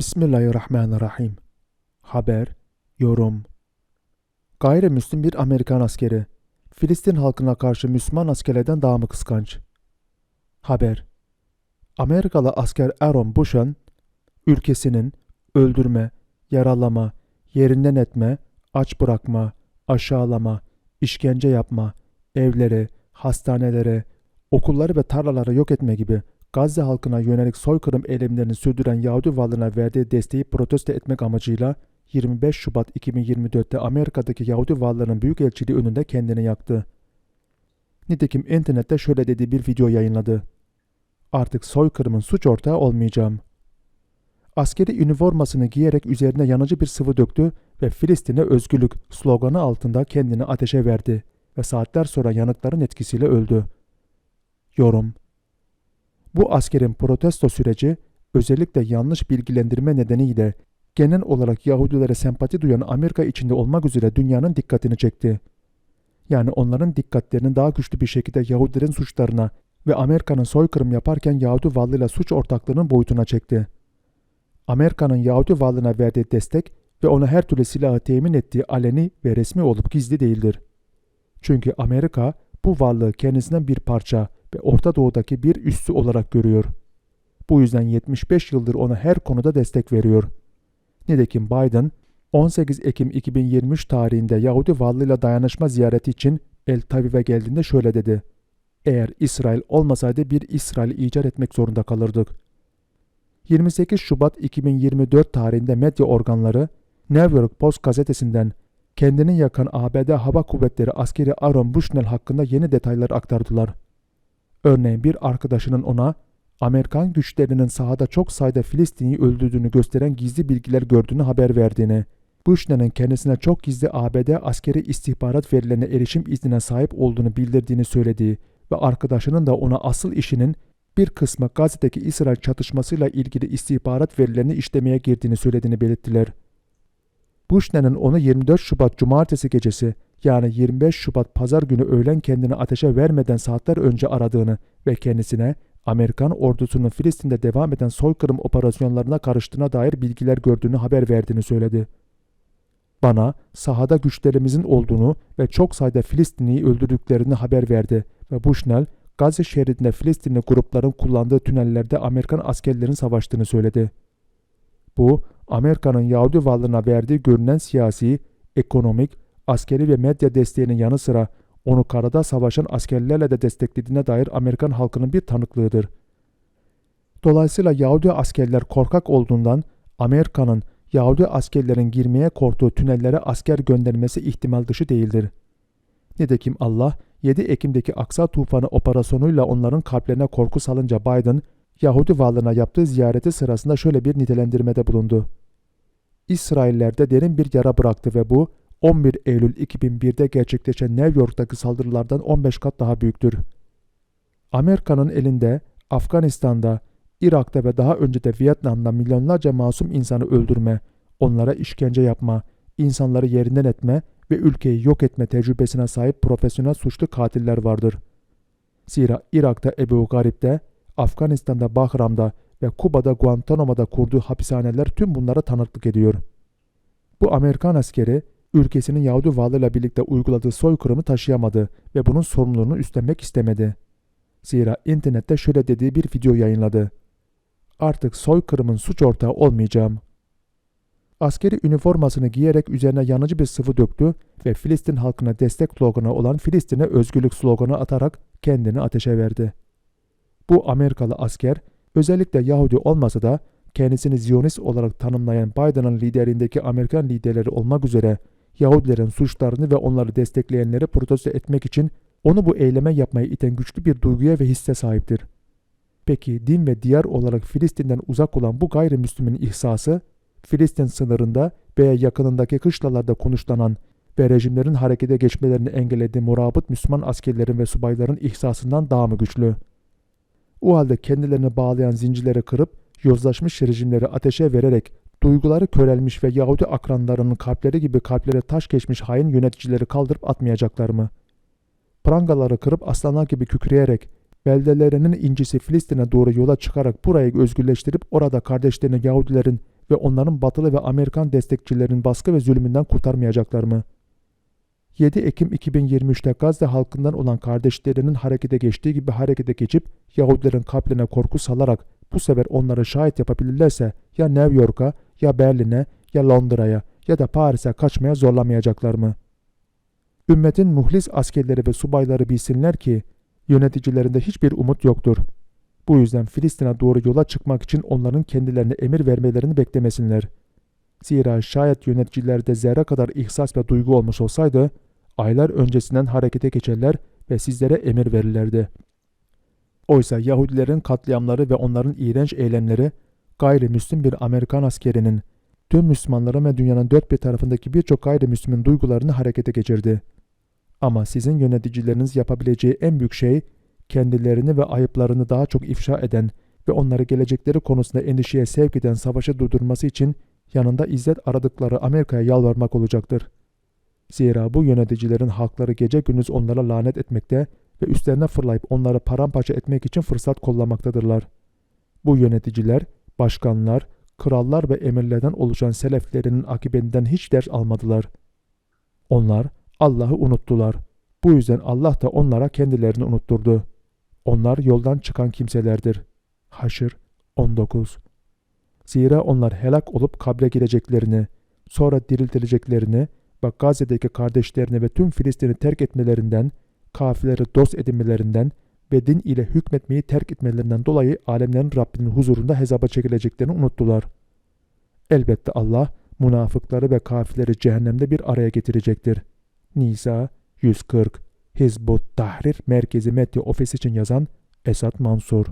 Bismillahirrahmanirrahim. Haber, yorum. Gayrimüslim bir Amerikan askeri. Filistin halkına karşı Müslüman askerlerden daha mı kıskanç? Haber. Amerikalı asker Aaron Bushan, ülkesinin öldürme, yaralama, yerinden etme, aç bırakma, aşağılama, işkence yapma, evleri, hastanelere, okulları ve tarlaları yok etme gibi Gazze halkına yönelik soykırım eylemlerini sürdüren Yahudi varlığına verdiği desteği protesto etmek amacıyla 25 Şubat 2024'te Amerika'daki Yahudi varlığının büyükelçiliği önünde kendini yaktı. Nitekim internette şöyle dediği bir video yayınladı. Artık soykırımın suç ortağı olmayacağım. Askeri üniformasını giyerek üzerine yanıcı bir sıvı döktü ve Filistin'e özgürlük sloganı altında kendini ateşe verdi ve saatler sonra yanıkların etkisiyle öldü. Yorum Bu askerin protesto süreci özellikle yanlış bilgilendirme nedeniyle genel olarak Yahudilere sempati duyan Amerika içinde olmak üzere dünyanın dikkatini çekti. Yani onların dikkatlerini daha güçlü bir şekilde Yahudilerin suçlarına ve Amerika'nın soykırım yaparken Yahudi varlığıyla suç ortaklığının boyutuna çekti. Amerika'nın Yahudi varlığına verdiği destek ve ona her türlü silahı temin ettiği aleni ve resmi olup gizli değildir. Çünkü Amerika bu varlığı kendisinden bir parça ve Orta Doğu'daki bir üssü olarak görüyor. Bu yüzden 75 yıldır ona her konuda destek veriyor. Nitekim Biden 18 Ekim 2023 tarihinde Yahudi varlığıyla dayanışma ziyareti için El Taviv'e geldiğinde şöyle dedi. Eğer İsrail olmasaydı bir İsrail icat etmek zorunda kalırdık. 28 Şubat 2024 tarihinde medya organları New York Post gazetesinden kendini yakan ABD Hava Kuvvetleri askeri Aaron Bushnell hakkında yeni detaylar aktardılar. Örneğin bir arkadaşının ona Amerikan güçlerinin sahada çok sayıda Filistin'i öldürdüğünü gösteren gizli bilgiler gördüğünü haber verdiğini, Bushnell'in kendisine çok gizli ABD askeri istihbarat verilerine erişim iznine sahip olduğunu bildirdiğini söylediği ve arkadaşının da ona asıl işinin bir kısmı Gazze'deki İsrail çatışmasıyla ilgili istihbarat verilerini işlemeye girdiğini söylediğini belirttiler. Bushnell'in onu 24 Şubat Cumartesi gecesi yani 25 Şubat Pazar günü öğlen kendini ateşe vermeden saatler önce aradığını ve kendisine Amerikan ordusunun Filistin'de devam eden soykırım operasyonlarına karıştığına dair bilgiler gördüğünü haber verdiğini söyledi. Bana sahada güçlerimizin olduğunu ve çok sayıda Filistinliyi öldürdüklerini haber verdi ve Bushnell, Gazze şeridinde Filistinli grupların kullandığı tünellerde Amerikan askerlerin savaştığını söyledi. Bu, Amerika'nın Yahudi varlığına verdiği görünen siyasi, ekonomik, askeri ve medya desteğinin yanı sıra onu karada savaşan askerlerle de desteklediğine dair Amerikan halkının bir tanıklığıdır. Dolayısıyla Yahudi askerler korkak olduğundan Amerika'nın Yahudi askerlerin girmeye korktuğu tünellere asker göndermesi ihtimal dışı değildir. Nitekim Allah 7 Ekim'deki Aksa tufanı operasyonuyla onların kalplerine korku salınca Biden, Yahudi varlığına yaptığı ziyareti sırasında şöyle bir nitelendirmede bulundu. İsraillerde derin bir yara bıraktı ve bu 11 Eylül 2001'de gerçekleşen New York'taki saldırılardan 15 kat daha büyüktür. Amerika'nın elinde Afganistan'da, Irak'ta ve daha önce de Vietnam'da milyonlarca masum insanı öldürme, onlara işkence yapma, insanları yerinden etme ve ülkeyi yok etme tecrübesine sahip profesyonel suçlu katiller vardır. Zira Irak'ta Ebu Garib'de, Afganistan'da Bahram'da ve Kuba'da Guantanamo'da kurduğu hapishaneler tüm bunlara tanıklık ediyor. Bu Amerikan askeri ülkesinin Yahudi varlığıyla birlikte uyguladığı soykırımı taşıyamadı ve bunun sorumluluğunu üstlenmek istemedi. Zira internette şöyle dediği bir video yayınladı. Artık soykırımın suç ortağı olmayacağım. Askeri üniformasını giyerek üzerine yanıcı bir sıvı döktü ve Filistin halkına destek sloganı olan Filistin'e özgürlük sloganı atarak kendini ateşe verdi. Bu Amerikalı asker özellikle Yahudi olmasa da kendisini Ziyonist olarak tanımlayan Biden'ın liderliğindeki Amerikan liderleri olmak üzere Yahudilerin suçlarını ve onları destekleyenleri protesto etmek için onu bu eyleme yapmaya iten güçlü bir duyguya ve hisse sahiptir. Peki din ve diyar olarak Filistin'den uzak olan bu gayrimüslimin ihsası, Filistin sınırında veya yakınındaki kışlalarda konuşlanan ve rejimlerin harekete geçmelerini engellediği murabıt Müslüman askerlerin ve subayların ihsasından daha mı güçlü? O halde kendilerini bağlayan zincirleri kırıp yozlaşmış rejimleri ateşe vererek duyguları körelmiş ve Yahudi akranlarının kalpleri gibi kalplere taş geçmiş hain yöneticileri kaldırıp atmayacaklar mı? Prangaları kırıp aslanlar gibi kükreyerek beldelerinin incisi Filistin'e doğru yola çıkarak burayı özgürleştirip orada kardeşlerini Yahudilerin ve onların batılı ve Amerikan destekçilerin baskı ve zulmünden kurtarmayacaklar mı? 7 Ekim 2023'te Gazze halkından olan kardeşlerinin harekete geçtiği gibi harekete geçip Yahudilerin kalplerine korku salarak bu sefer onları şahit yapabilirlerse ya New York'a ya Berlin'e ya Londra'ya ya da Paris'e kaçmaya zorlamayacaklar mı? Ümmetin muhlis askerleri ve subayları bilsinler ki yöneticilerinde hiçbir umut yoktur. Bu yüzden Filistin'e doğru yola çıkmak için onların kendilerine emir vermelerini beklemesinler. Zira şayet yöneticilerde zerre kadar ihsas ve duygu olmuş olsaydı, aylar öncesinden harekete geçerler ve sizlere emir verirlerdi. Oysa Yahudilerin katliamları ve onların iğrenç eylemleri, gayrimüslim bir Amerikan askerinin, tüm Müslümanların ve dünyanın dört bir tarafındaki birçok gayrimüslimin duygularını harekete geçirdi. Ama sizin yöneticileriniz yapabileceği en büyük şey, kendilerini ve ayıplarını daha çok ifşa eden ve onları gelecekleri konusunda endişeye sevk eden savaşı durdurması için yanında izzet aradıkları Amerika'ya yalvarmak olacaktır. Zira bu yöneticilerin halkları gece gündüz onlara lanet etmekte ve üstlerine fırlayıp onları paramparça etmek için fırsat kollamaktadırlar. Bu yöneticiler, başkanlar, krallar ve emirlerden oluşan seleflerinin akibetinden hiç ders almadılar. Onlar Allah'ı unuttular. Bu yüzden Allah da onlara kendilerini unutturdu. Onlar yoldan çıkan kimselerdir. Haşr 19 Zira onlar helak olup kabre gireceklerini, sonra diriltileceklerini ve Gazze'deki kardeşlerini ve tüm Filistin'i terk etmelerinden, kafirleri dost edinmelerinden ve din ile hükmetmeyi terk etmelerinden dolayı alemlerin Rabbinin huzurunda hesaba çekileceklerini unuttular. Elbette Allah münafıkları ve kafirleri cehennemde bir araya getirecektir. Nisa 140 Hizbut Tahrir Merkezi Medya Ofisi için yazan Esat Mansur